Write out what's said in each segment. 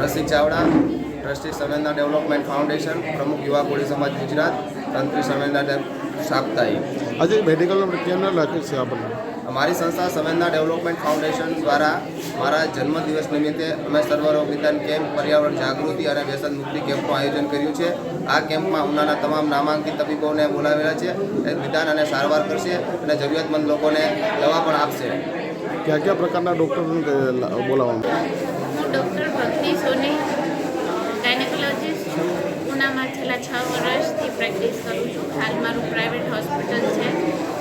Rasik Chavda trustee Samvedana development foundation પ્રમુખ યુવા કોળી સમાજ ગુજરાત તંત્રી સંવેદના સાપ્તાહિક આજે મેડિકલનો કેમ લખે છે આપણને અમારી સંસ્થા સંવેદના ડેવલપમેન્ટ ફાઉન્ડેશન દ્વારા મારા જન્મદિવસ નિમિત્તે અમે સર્વરોગ નિદાન કેમ્પ પર્યાવરણ જાગૃતિ અને વ્યસન મુક્તિ કેમ્પનું આયોજન કર્યું છે. આ કેમ્પમાં ઉનાના તમામ નામાંકિત તબીબોને બોલાવેલા છે. એ નિદાન અને સારવાર કરશે અને જરૂરિયાતમંદ લોકોને દવા પણ આપશે. કયા કયા પ્રકારના ડૉક્ટરને બોલાવવામાં? ડૉક્ટર ભક્તિ સોની ગાયનેકોલોજીસ્ટ પૂનામાં છેલ્લા છ વર્ષથી પ્રેક્ટિસ કરું છું. હાલ મારું પ્રાઇવેટ હોસ્પિટલ છે.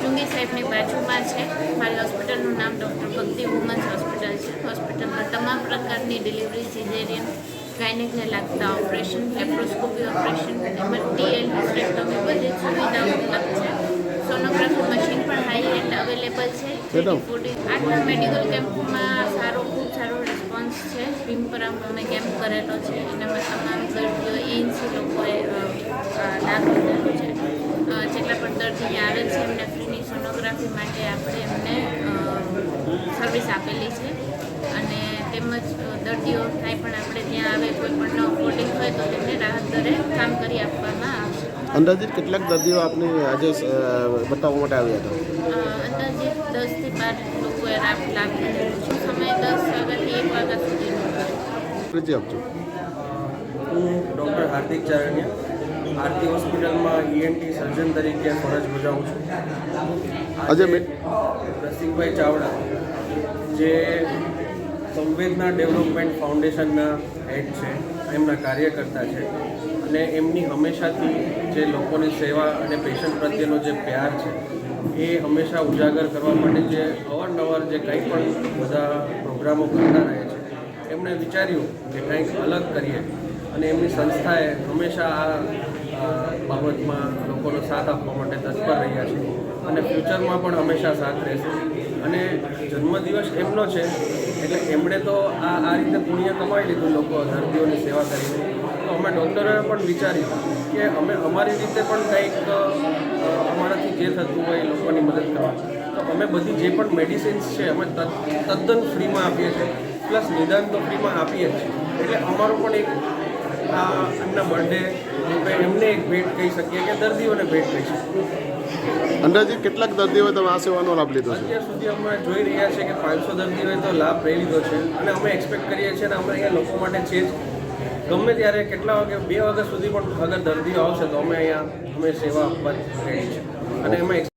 ચુંગી સાહેબની બાજુમાં છે. મારી હોસ્પિટલનું નામ ડૉક્ટર ભક્તિ વુમન્સ હોસ્પિટલ છે. હોસ્પિટલમાં તમામ પ્રકારની ડિલિવરી સિઝેરિયન ગાયનેકને લાગતા ઓપરેશન લેપ્રોસ્કોપી ઓપરેશન તેમજ ટીએલ હિસ્ટ્રેક્ટોમી બધી સુવિધાઓ ઉપલબ્ધ છે. સોનોગ્રાફી એન્ડ અવેલેબલ છે. મેડમ. આટલા મેડિકલ કેમ્પમાં સારો ખૂબ સારો રિસ્પોન્સ છે. ભીમપરામાં અમે કેમ્પ કરેલો છે. એનામાં તમામ દર્દીઓ એનસી લોકોએ અ, અ, લાભ લીધેલો છે. જેટલા પણ દર્દી આવે છે એમને ફ્રીની સોનોગ્રાફી માટે આપણે એમને સર્વિસ આપેલી છે. અને તેમજ દર્દીઓ કાંઈ પણ આપણે ત્યાં આવે કોઈ પણ અફોર્ડિંગ હોય તો તેમને રાહત દરે કામ કરી આપવામાં આવશે. અંદાજિત કેટલાક દર્દીઓ આપને આજે બતાવવા માટે આવ્યા હતા? અ, દસથી બાર લોકોએ લાભ લાભ સમય દસ વાગ્યાથી એક વાગ્યા સુધીનો પરિચય આપજો. હું ડૉક્ટર હાર્દિક ચારણિયા આરતી હોસ્પિટલમાં ઈએનટી સર્જન તરીકે ફરજ બજાવું છું. આજે રસિકભાઈ ચાવડા જે સંવેદના ડેવલપમેન્ટ ફાઉન્ડેશનના હેડ છે એમના કાર્યકર્તા છે. અને એમની હંમેશાથી જે લોકોની સેવા અને પેશન્ટ પ્રત્યેનો જે પ્યાર છે, એ હંમેશા ઉજાગર કરવા માટે જે અવારનવાર જે કંઈ પણ બધા પ્રોગ્રામો કરતા રહે છે, એમણે વિચાર્યું કે કંઈક અલગ કરીએ. અને એમની સંસ્થાએ હંમેશા આ બાબતમાં લોકોનો સાથ આપવા માટે તત્પર રહ્યા છે અને ફ્યુચરમાં પણ હંમેશા સાથ રહેશે. અને જન્મદિવસ એમનો છે, એટલે એમણે તો આ આ રીતે પુણ્ય કમાઈ લીધું લોકો દર્દીઓની સેવા કરીને. તો અમે ડૉક્ટરોએ પણ વિચાર્યું કે અમે અમારી રીતે પણ કંઈક અમારાથી જે થતું હોય એ લોકોની મદદ કરવા. તો અમે બધી જે પણ મેડિસિન્સ છે અમે તદ- તદ્દન ફ્રીમાં આપીએ છીએ. પ્લસ નિદાન તો ફ્રીમાં આપીએ જ છીએ. એટલે અમારો પણ એક આ એમના બર્થડે એમને એક ભેટ કહી શકીએ કે દર્દીઓને ભેટ કહી શકીએ અંદાજિત કેટલાક દર્દીઓએ તમે આ સેવાનો લાભ લીધો છે અત્યાર સુધી અમે જોઈ રહ્યા છીએ કે પાંચસો દર્દીઓએ તો લાભ લઈ લીધો છે અને અમે એક્સપેક્ટ કરીએ છીએ અને અમે અહીંયા લોકો માટે છે જ ગમે ત્યારે કેટલા વાગે બે વાગ્યા સુધી પણ અગર દર્દીઓ આવશે તો અમે અહીંયા અમે સેવા આપવા રેડી છે અને એમાં